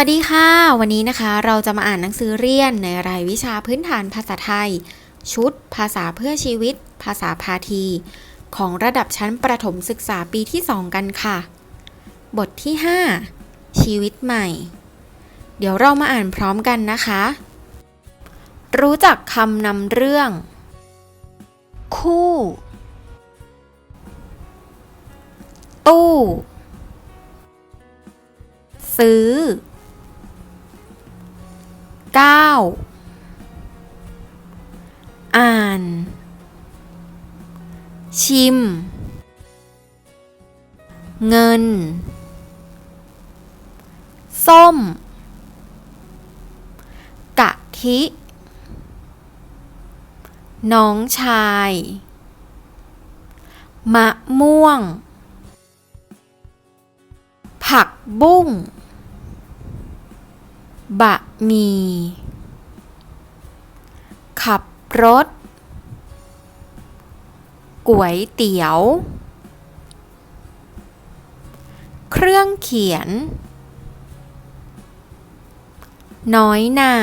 วัสดีค่ะ วันนี้นะคะเราจะมาอ่านหนังสือเรียนในรายวิชาพื้นฐานภาษาไทย ชุด ภาษาเพื่อชีวิต ภาษาพาที ของระดับชั้นประถมศึกษาปีที่ 2 กันค่ะ บทที่ 5 ชีวิตใหม่ เดี๋ยวเรามาอ่านพร้อมกันนะคะ รู้จักคำนำเรื่อง คู่ ตู้ ซื้อ 9 อ่าน ชิม เงิน ส้ม กะทิ น้องชาย มะม่วง ผักบุ้ง บะหมี่ขับรถก๋วยเตี๋ยว เครื่องเขียน น้อยหน่า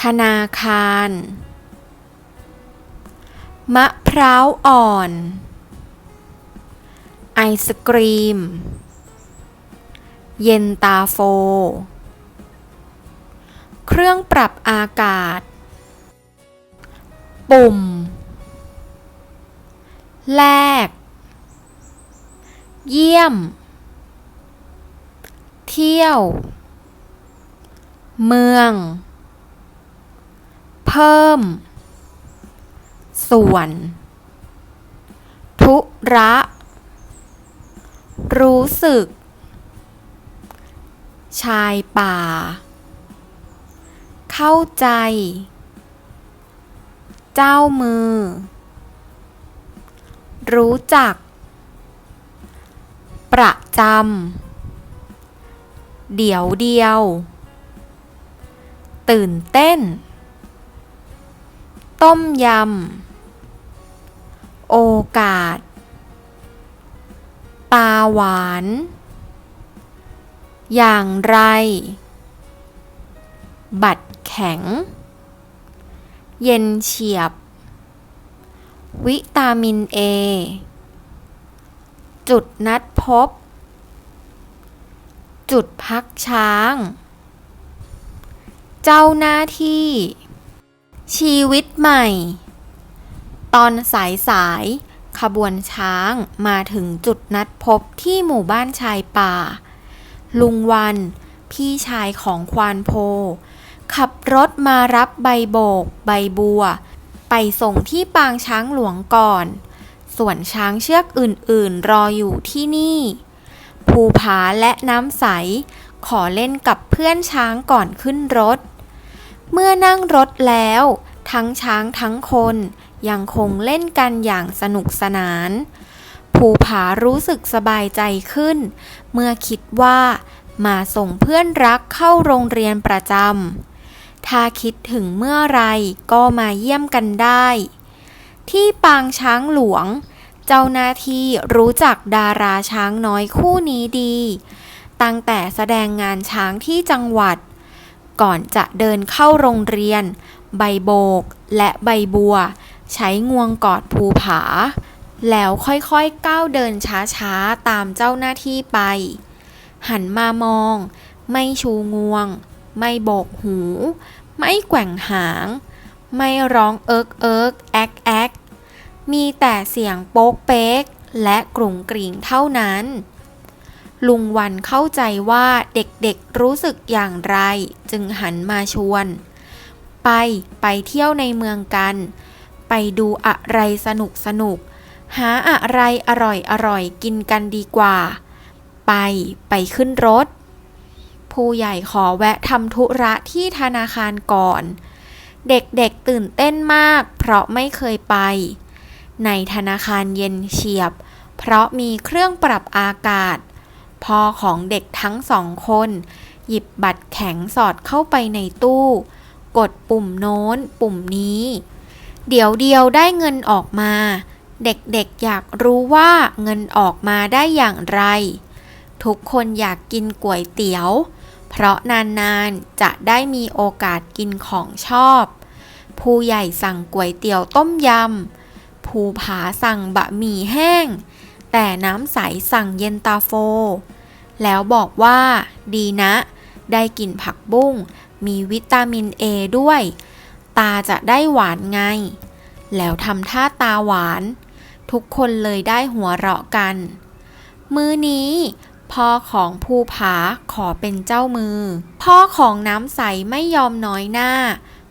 ธนาคาร มะพร้าวอ่อน ไอศกรีม เย็นตาโฟ เครื่องปรับอากาศ ปุ่ม แลก เยี่ยม เที่ยว เมือง เพิ่ม ส่วน ทุระ รู้สึก ชายป่า เข้าใจ เจ้ามือ รู้จัก ประจำ เดี๋ยวเดียว ตื่นเต้น ต้มยำ โอกาส ตาหวาน อย่างไร บัตรแข็ง เย็นเฉียบ วิตามินเอ จุดนัดพบ จุดพักช้าง เจ้าหน้าที่ ชีวิตใหม่ ตอนสายสายขบวนช้างมาถึงจุดนัดพบที่หมู่บ้านชายป่า ลุงวัน พี่ชายของควานโพ ขับรถมารับใบโบก ใบบัว ไปส่งที่ปางช้างหลวงก่อน ส่วนช้างเชือกอื่นๆ รออยู่ที่นี่ ภูผาและน้ำใส ขอเล่นกับเพื่อนช้างก่อนขึ้นรถ เมื่อนั่งรถแล้ว ทั้งช้างทั้งคนยังคงเล่นกันอย่างสนุกสนาน ภูผารู้สึกสบายใจขึ้น เมื่อคิดว่ามาส่งเพื่อนรักเข้าโรงเรียนประจำ ถ้าคิดถึงเมื่อไรก็มาเยี่ยมกันได้ ที่ปางช้างหลวง เจ้าหน้าที่รู้จักดาราช้างน้อยคู่นี้ดี ตั้งแต่แสดงงานช้างที่จังหวัด ก่อนจะเดินเข้าโรงเรียน ใบโบกและใบบัว ใช้งวงกอดภูผา แล้วค่อยๆก้าวเดินช้าๆ ตามเจ้าหน้าที่ไป หันมามอง ไม่ชูงวง ไม่โบกหู ไม่แกว่งหาง ไม่ร้องเอิกเอิกแอกแอกมีแต่เสียงโป๊กเป๊ก และกรุ่งกริ่งเท่านั้น ลุงวันเข้าใจว่าเด็กๆรู้สึกอย่างไรจึงหันมาชวน ไปไปเที่ยวในเมืองกัน ไปดูอะไรสนุกสนุก หาอะไรอร่อยอร่อยกินกันดีกว่า ไปไปขึ้นรถ ผู้ใหญ่ขอแวะทำธุระที่ธนาคารก่อน เด็กๆตื่นเต้นมาก เพราะไม่เคยไป ในธนาคารเย็นเฉียบ เพราะมีเครื่องปรับอากาศ พ่อของเด็กทั้งสองคน หยิบบัตรแข็งสอดเข้าไปในตู้ กดปุ่มโน้นปุ่มนี้ เดี๋ยวเดียวได้เงินออกมา เด็กๆอยากรู้ว่าเงินออกมาได้อย่างไร ทุกคนอยากกินก๋วยเตี๋ยว เพราะนานๆจะได้มีโอกาสกินของชอบ ผู้ใหญ่สั่งก๋วยเตี๋ยวต้มยำ ภูผาสั่งบะหมี่แห้ง แต่น้ำใสสั่งเย็นตาโฟ แล้วบอกว่าดีนะ ได้กินผักบุ้ง มีวิตามินเอด้วย ตาจะได้หวานไงแล้วทำท่าตาหวาน ทุกคนเลยได้หัวเราะกัน มือนี้พ่อของภูผาขอเป็นเจ้ามือ พ่อของน้ำใสไม่ยอมน้อยหน้า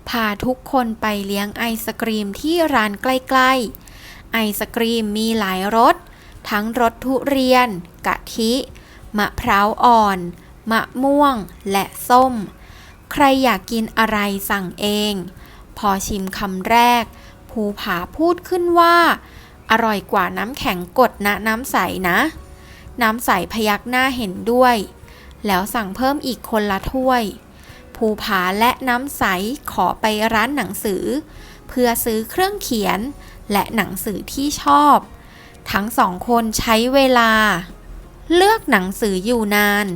พาทุกคนไปเลี้ยงไอศกรีมที่ร้านใกล้ๆ ไอศกรีมมีหลายรส ทั้งรสทุเรียน กะทิ มะพร้าวอ่อน มะม่วง และส้ม ใครอยากกินอะไรสั่งเอง พอชิมคำแรก ภูผาพูดขึ้นว่า อร่อยกว่าน้ำแข็งกดนะน้ำใสนะ น้ำใสพยักหน้าเห็นด้วย แล้วสั่งเพิ่มอีกคนละถ้วย ภูผาและน้ำใสขอไปร้านหนังสือ เพื่อซื้อเครื่องเขียนและหนังสือที่ชอบ ทั้งสองคนใช้เวลา เลือกหนังสืออยู่นาน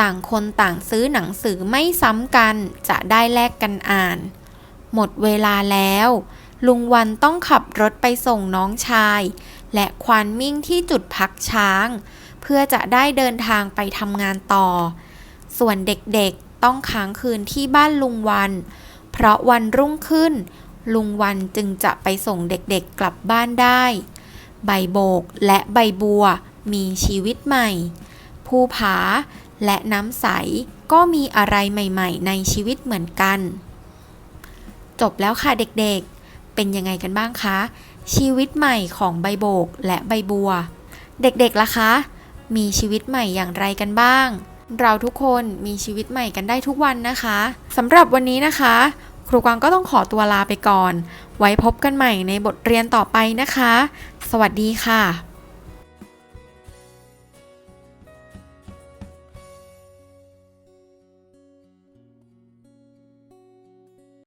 ต่างคนต่างซื้อหนังสือไม่ซ้ำกันจะได้แลกกันอ่าน หมดเวลาแล้ว ลุงวันต้องขับรถไปส่งน้องชาย และควานมิ่งที่จุดพักช้าง เพื่อจะได้เดินทางไปทำงานต่อ ส่วนเด็กๆต้องค้างคืนที่บ้านลุงวัน เพราะวันรุ่งขึ้น ลุงวันจึงจะไปส่งเด็กๆกลับบ้านได้ ใบโบกและใบบัวมีชีวิตใหม่ ภูผาและน้ำใสก็มีอะไรใหม่ ๆ ในชีวิตเหมือนกัน จบแล้วค่ะเด็กๆ เป็นยังไงกันบ้างคะ ชีวิตใหม่ของใบโบกและใบบัว เด็กๆล่ะคะ มีชีวิตใหม่อย่างไรกันบ้าง เราทุกคนมีชีวิตใหม่กันได้ทุกวันนะคะสำหรับวันนี้นะคะ ครูกวางก็ต้องขอตัวลาไปก่อน ไว้พบกันใหม่ในบทเรียนต่อไปนะคะ สวัสดีค่ะ